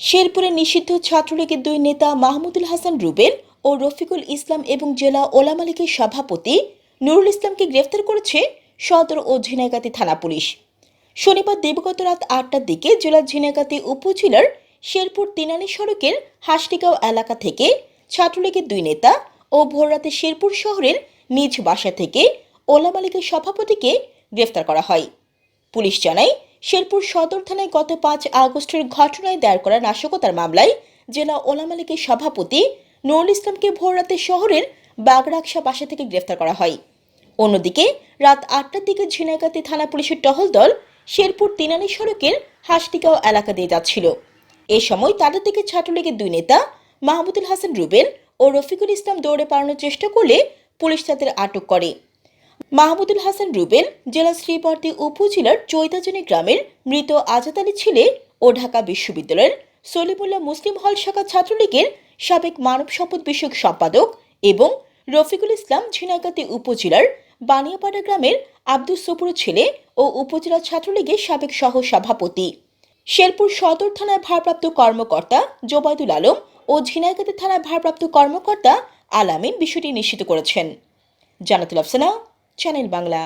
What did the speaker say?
শেরপুরে নিষিদ্ধ ছাত্রলীগের দুই নেতা মাহমুদুল হাসান রুবেল ও রফিকুল ইসলাম এবং জেলা ওলামা লীগের সভাপতি নুরুল ইসলামকে গ্রেফতার করেছে সদর ও ঝিনাইগাতি থানা পুলিশ। শনিবার দিবগত রাত আটটার দিকে জেলার ঝিনাইগাতি উপজেলার শেরপুর তিনানি সড়কের হাসটিগাঁও এলাকা থেকে ছাত্রলীগের দুই নেতা ও ভোররাতে শেরপুর শহরের নিজ বাসা থেকে ওলামা লীগের সভাপতিকে গ্রেফতার করা হয়। পুলিশ জানায় শেরপুর সদর থানায় গত পাঁচ আগস্টের ঘটনায় দায়ের করা নাশকতার মামলায় জেলা ওলামা লীগের সভাপতি নুরুল ইসলামকে ভোররাতে শহরের বাগরাকসা বাসা থেকে গ্রেফতার করা হয়। অন্যদিকে রাত আটটার দিকে ঝিনাইগাতি থানা পুলিশের টহল দল শেরপুর তিনানি সড়কের হাসটিগাঁও এলাকা দিয়ে যাচ্ছিল। এ সময় তাদের দিকে ছাত্রলীগের দুই নেতা মাহমুদুল হাসান রুবেল ও রফিকুল ইসলাম দৌড়ে পালানোর চেষ্টা করলে পুলিশ তাদের আটক করে। মাহমুদুল হাসান রুবেল, জেলা শ্রীবর্তী উপজেলার চৈতাজনী গ্রামের মৃত আজাদ আলী ছেলে ও ঢাকা বিশ্ববিদ্যালয়ের সলিমুল্লাহ মুসলিম হল শাখা ছাত্রলীগের সাবেক মানব সম্পদ বিষয়ক সম্পাদক এবং রফিকুল ইসলাম ঝিনাইগাতি উপজেলার বানিয়াপাড়া গ্রামের আব্দুল সপুর ছেলে ও উপজেলা ছাত্রলীগের সাবেক সহ সভাপতি শেরপুর সদর থানায় ভারপ্রাপ্ত কর্মকর্তা জোবায়দুল আলম ও ঝিনাইগাতি থানায় ভারপ্রাপ্ত কর্মকর্তা আলামিন বিষয়টি নিশ্চিত করেছেন। জানাতুল আফসানা চ্যানেল বাংলা।